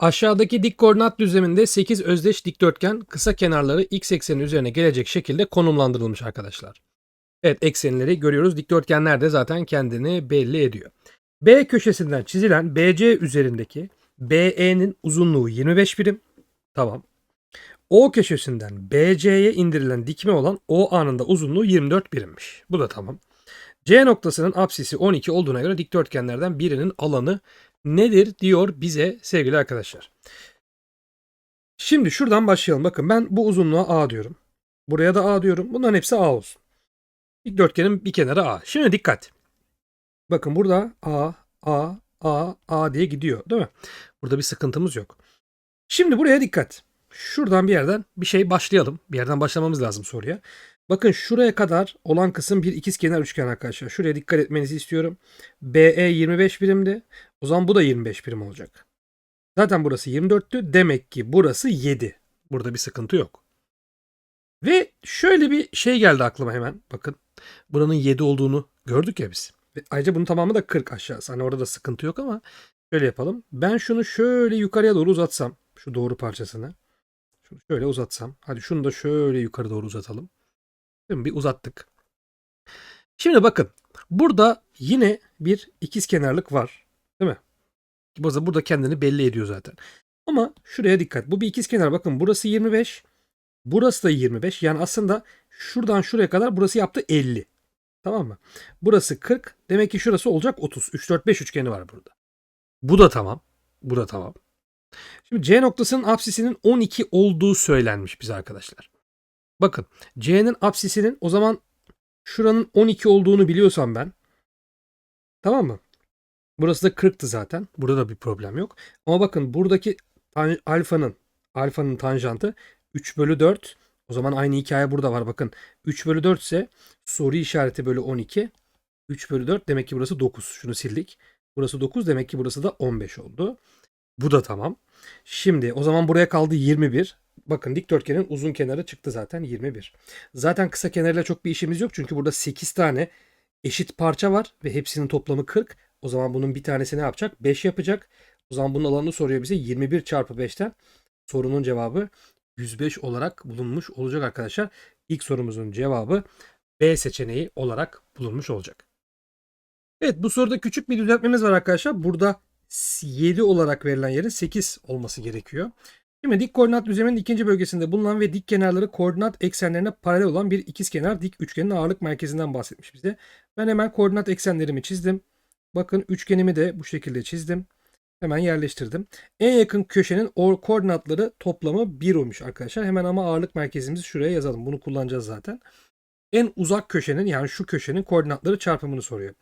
Aşağıdaki dik koordinat düzleminde 8 özdeş dikdörtgen kısa kenarları x eksenin üzerine gelecek şekilde konumlandırılmış arkadaşlar. Evet eksenleri görüyoruz. Dikdörtgenler de zaten kendini belli ediyor. B köşesinden çizilen BC üzerindeki BE'nin uzunluğu 25 birim. Tamam. O köşesinden BC'ye indirilen dikme olan OA'nın da uzunluğu 24 birimmiş. Bu da tamam. C noktasının apsisi 12 olduğuna göre dikdörtgenlerden birinin alanı nedir diyor bize sevgili arkadaşlar. Şimdi şuradan başlayalım. Bakın ben bu uzunluğa A diyorum. Buraya da A diyorum. Bunların hepsi A olsun. Dikdörtgenin bir kenarı A. Şimdi dikkat. Bakın burada A, A, A, A diye gidiyor değil mi? Burada bir sıkıntımız yok. Şimdi buraya dikkat. Şuradan bir yerden bir şey başlayalım. Bir yerden başlamamız lazım soruya. Bakın şuraya kadar olan kısım bir ikizkenar üçgen arkadaşlar. Şuraya dikkat etmenizi istiyorum. BE 25 birimdi. O zaman bu da 25 birim olacak. Zaten burası 24'tü. Demek ki burası 7. Burada bir sıkıntı yok. Ve şöyle bir şey geldi aklıma hemen. Bakın. Buranın 7 olduğunu gördük ya biz. Ayrıca bunun tamamı da 40 aşağısı. Hani orada da sıkıntı yok ama şöyle yapalım. Ben şunu şöyle yukarıya doğru uzatsam. Şu doğru parçasını. Şunu şöyle uzatsam. Hadi şunu da şöyle yukarı doğru uzatalım. Değil mi? Bir uzattık. Şimdi bakın. Burada yine bir ikizkenarlık var. Mi? Burada, kendini belli ediyor zaten. Ama şuraya dikkat. Bu bir ikizkenar. Bakın burası 25. Burası da 25. Yani aslında şuradan şuraya kadar burası yaptı 50. Tamam mı? Burası 40. Demek ki şurası olacak 30. 3, 4, 5 üçgeni var burada. Bu da tamam. Bu da tamam. Şimdi C noktasının apsisinin 12 olduğu söylenmiş bize arkadaşlar. Bakın C'nin apsisinin o zaman şuranın 12 olduğunu biliyorsam ben. Tamam mı? Burası da 40'tı zaten. Burada da bir problem yok. Ama bakın buradaki alfanın alfanın tanjantı 3 bölü 4. O zaman aynı hikaye burada var. Bakın 3 bölü 4 ise soru işareti bölü 12. 3 bölü 4 demek ki burası 9. Şunu sildik. Burası 9 demek ki burası da 15 oldu. Bu da tamam. Şimdi o zaman buraya kaldı 21. Bakın dikdörtgenin uzun kenarı çıktı zaten 21. Zaten kısa kenarıyla çok bir işimiz yok. Çünkü burada 8 tane eşit parça var ve hepsinin toplamı 40. O zaman bunun bir tanesi ne yapacak? 5 yapacak. O zaman bunun alanını soruyor bize. 21 çarpı 5'ten sorunun cevabı 105 olarak bulunmuş olacak arkadaşlar. İlk sorumuzun cevabı B seçeneği olarak bulunmuş olacak. Evet bu soruda küçük bir düzeltmemiz var arkadaşlar. Burada 7 olarak verilen yerin 8 olması gerekiyor. Şimdi dik koordinat düzleminin ikinci bölgesinde bulunan ve dik kenarları koordinat eksenlerine paralel olan bir ikizkenar dik üçgenin ağırlık merkezinden bahsetmiş bize. Ben hemen koordinat eksenlerimi çizdim. Bakın üçgenimi de bu şekilde çizdim. Hemen yerleştirdim. En yakın köşenin o koordinatları toplamı 1 olmuş arkadaşlar. Hemen ama ağırlık merkezimizi şuraya yazalım. Bunu kullanacağız zaten. En uzak köşenin yani şu köşenin koordinatları çarpımını soruyor.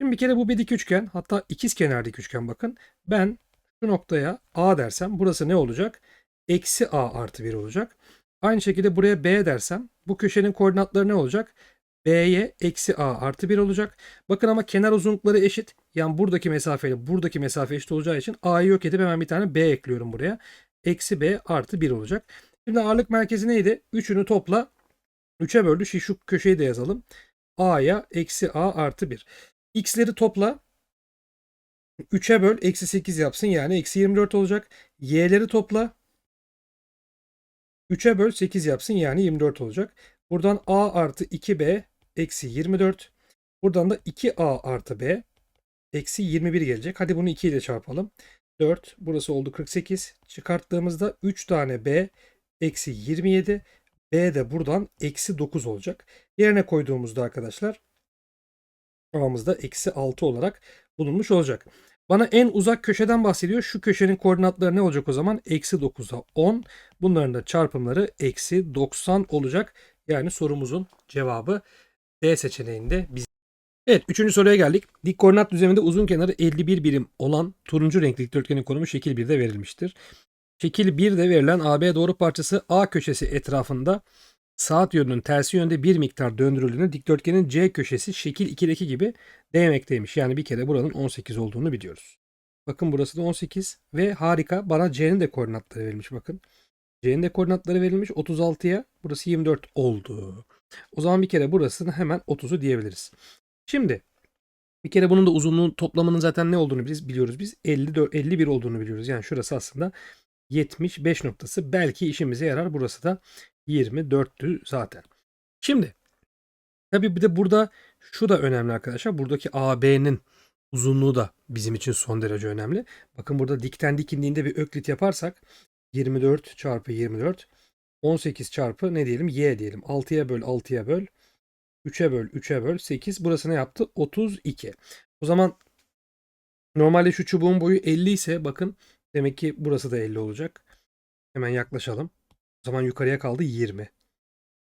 Şimdi bir kere bu bir dik üçgen hatta ikiz kenar dik üçgen bakın. Ben şu noktaya A dersem burası ne olacak? Eksi A artı 1 olacak. Aynı şekilde buraya B dersem bu köşenin koordinatları ne olacak? B'ye eksi A artı 1 olacak. Bakın ama kenar uzunlukları eşit. Yani buradaki mesafeyle buradaki mesafe eşit olacağı için A'yı yok edip hemen bir tane B ekliyorum buraya. Eksi B artı 1 olacak. Şimdi ağırlık merkezi neydi? Üçünü topla. 3'e böldü. Şu, şu köşeyi de yazalım. A'ya eksi A artı 1. X'leri topla. 3'e böl. Eksi 8 yapsın. Yani eksi 24 olacak. Y'leri topla. 3'e böl 8 yapsın. Yani 24 olacak. Buradan A artı 2B eksi 24. Buradan da 2A artı B eksi 21 gelecek. Hadi bunu 2 ile çarpalım. 4. Burası oldu 48. Çıkarttığımızda 3 tane B eksi 27. B de buradan eksi 9 olacak. Yerine koyduğumuzda arkadaşlar A'mızda eksi 6 olarak bulunmuş olacak. Bana en uzak köşeden bahsediyor. Şu köşenin koordinatları ne olacak o zaman? Eksi 9'a 10. Bunların da çarpımları eksi 90 olacak. Yani sorumuzun cevabı D seçeneğinde biz. Evet üçüncü soruya geldik. Dik koordinat düzleminde uzun kenarı 51 birim olan turuncu renkli dikdörtgenin konumu şekil 1'de verilmiştir. Şekil 1'de verilen AB doğru parçası A köşesi etrafında saat yönünün tersi yönde bir miktar döndürüldüğünde dikdörtgenin C köşesi şekil 2'deki gibi değmekteymiş. Yani bir kere buranın 18 olduğunu biliyoruz. Bakın burası da 18 ve harika bana C'nin de koordinatları verilmiş bakın. C'nin de koordinatları verilmiş 36'ya burası 24 oldu. O zaman bir kere burasını hemen 30'u diyebiliriz. Şimdi Bir kere bunun da uzunluğun toplamının zaten ne olduğunu biz biliyoruz. Biz 54, 51 olduğunu biliyoruz. Yani şurası aslında 75 noktası. Belki işimize yarar. Burası da 24'tü zaten. Şimdi tabii bir de burada şu da önemli arkadaşlar. Buradaki AB'nin uzunluğu da bizim için son derece önemli. Bakın burada dikten dik indiğinde bir öklit yaparsak 24 çarpı 24 18 çarpı ne diyelim y diyelim. 6'ya böl 6'ya böl 3'e böl 3'e böl 8 burası ne yaptı? 32. O zaman normalde şu çubuğun boyu 50 ise bakın demek ki burası da 50 olacak. Hemen yaklaşalım. O zaman yukarıya kaldı 20.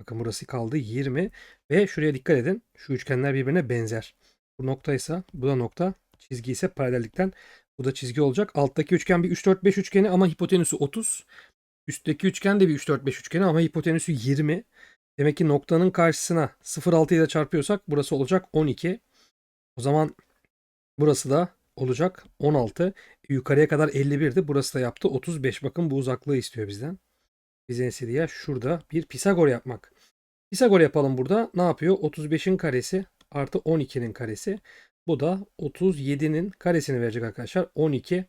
Bakın burası kaldı 20 ve şuraya dikkat edin. Şu üçgenler birbirine benzer. Bu noktaysa bu da nokta. Çizgi ise paralellikten bu da çizgi olacak. Alttaki üçgen bir 3 4 5 üçgeni ama hipotenüsü 30. Üstteki üçgen de bir 3 4 5 üçgeni ama hipotenüsü 20. Demek ki noktanın karşısına 0,6 ile çarpıyorsak burası olacak 12. O zaman burası da olacak 16. Yukarıya kadar 51'di. Burası da yaptı 35. Bakın bu uzaklığı istiyor bizden. Bizden istediği yer şurada bir Pisagor yapmak. Pisagor yapalım burada. Ne yapıyor? 35'in karesi artı 12'nin karesi. Bu da 37'nin karesini verecek arkadaşlar. 12,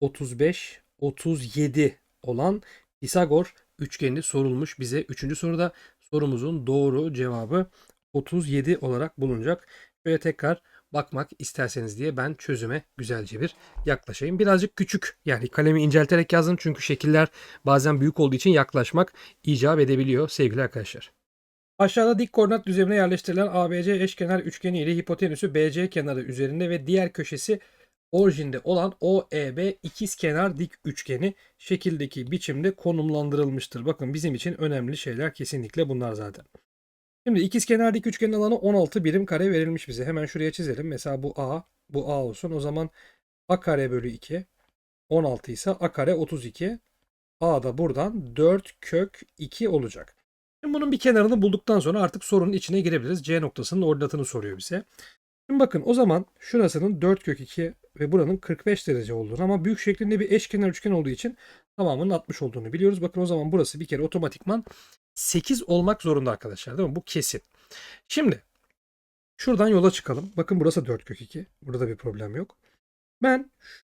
35, 37 olan Pisagor üçgeni sorulmuş bize. Üçüncü soruda sorumuzun doğru cevabı 37 olarak bulunacak. Şöyle tekrar bakmak isterseniz diye ben çözüme güzelce bir yaklaşayım. Birazcık küçük yani kalemi incelterek yazdım çünkü şekiller bazen büyük olduğu için yaklaşmak icap edebiliyor sevgili arkadaşlar. Aşağıda dik koordinat düzlemine yerleştirilen ABC eşkenar üçgeni ile hipotenüsü BC kenarı üzerinde ve diğer köşesi orijinde olan OEB ikizkenar dik üçgeni şekildeki biçimde konumlandırılmıştır. Bakın bizim için önemli şeyler kesinlikle bunlar zaten. Şimdi ikizkenar dik üçgenin alanı 16 birim kare verilmiş bize. Hemen şuraya çizelim. Mesela bu A, bu A olsun. O zaman A kare bölü 2 16 ise A kare 32. A da buradan 4 kök 2 olacak. Şimdi bunun bir kenarını bulduktan sonra artık sorunun içine girebiliriz. C noktasının ordinatını soruyor bize. Şimdi bakın o zaman şurasının 4 kök 2 ve buranın 45 derece olduğunu ama büyük şeklinde bir eşkenar üçgen olduğu için tamamının 60 olduğunu biliyoruz. Bakın o zaman burası bir kere otomatikman 8 olmak zorunda arkadaşlar değil mi? Bu kesin. Şimdi şuradan yola çıkalım. Bakın burası 4 kök 2. Burada bir problem yok. Ben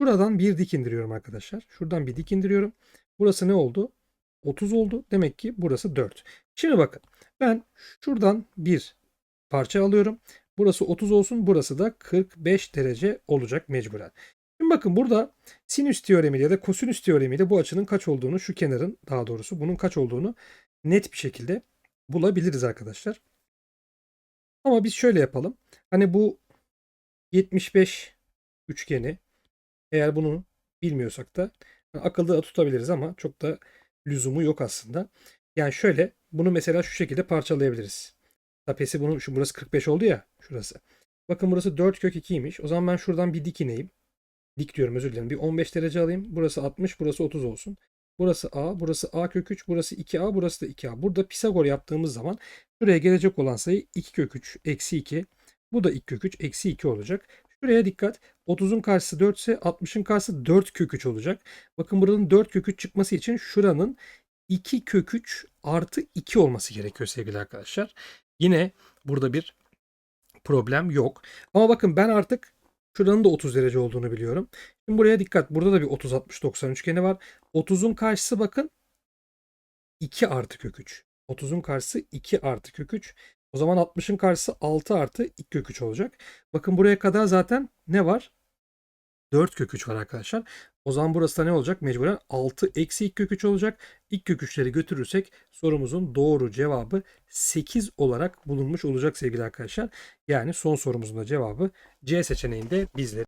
şuradan bir dik indiriyorum arkadaşlar. Şuradan bir dik indiriyorum. Burası ne oldu? 30 oldu. Demek ki burası 4. Şimdi bakın ben şuradan bir parça alıyorum. Burası 30 olsun. Burası da 45 derece olacak mecburen. Şimdi bakın burada sinüs teoremiyle ya da kosinüs teoremiyle bu açının kaç olduğunu şu kenarın daha doğrusu bunun kaç olduğunu net bir şekilde bulabiliriz arkadaşlar. Ama biz şöyle yapalım. Hani bu 75 üçgeni eğer bunu bilmiyorsak da akılda da tutabiliriz ama çok da lüzumu yok aslında. Yani şöyle bunu mesela şu şekilde parçalayabiliriz. Tapesi bunun şu burası 45 oldu ya şurası. Bakın burası 4 kök 2'ymiş. O zaman ben şuradan bir dik ineyim. Dik diyorum özür dilerim. Bir 15 derece alayım. Burası 60, burası 30 olsun. Burası A, burası A kök 3, burası 2A, burası da 2A. Burada Pisagor yaptığımız zaman şuraya gelecek olan sayı 2 kök 3 eksi 2. Bu da 2 kök 3 eksi 2 olacak. Şuraya dikkat. 30'un karşısı 4 ise 60'ın karşısı 4 kök 3 olacak. Bakın buranın 4 kök 3 çıkması için şuranın 2 kök 3 artı 2 olması gerekiyor sevgili arkadaşlar. Yine burada bir problem yok. Ama bakın ben artık şuranın da 30 derece olduğunu biliyorum. Şimdi buraya dikkat. Burada da bir 30 60 90 üçgeni var. 30'un karşısı bakın 2 artı kök 3. 30'un karşısı 2 artı kök 3. O zaman 60'ın karşısı 6 artı 2 kök 3 olacak. Bakın buraya kadar zaten ne var? 4 kök 3 var arkadaşlar. O zaman burası da ne olacak? Mecburen 6 eksi 2 kök 3 olacak. İlk kök 3'leri götürürsek sorumuzun doğru cevabı 8 olarak bulunmuş olacak sevgili arkadaşlar. Yani son sorumuzun da cevabı C seçeneğinde bizleri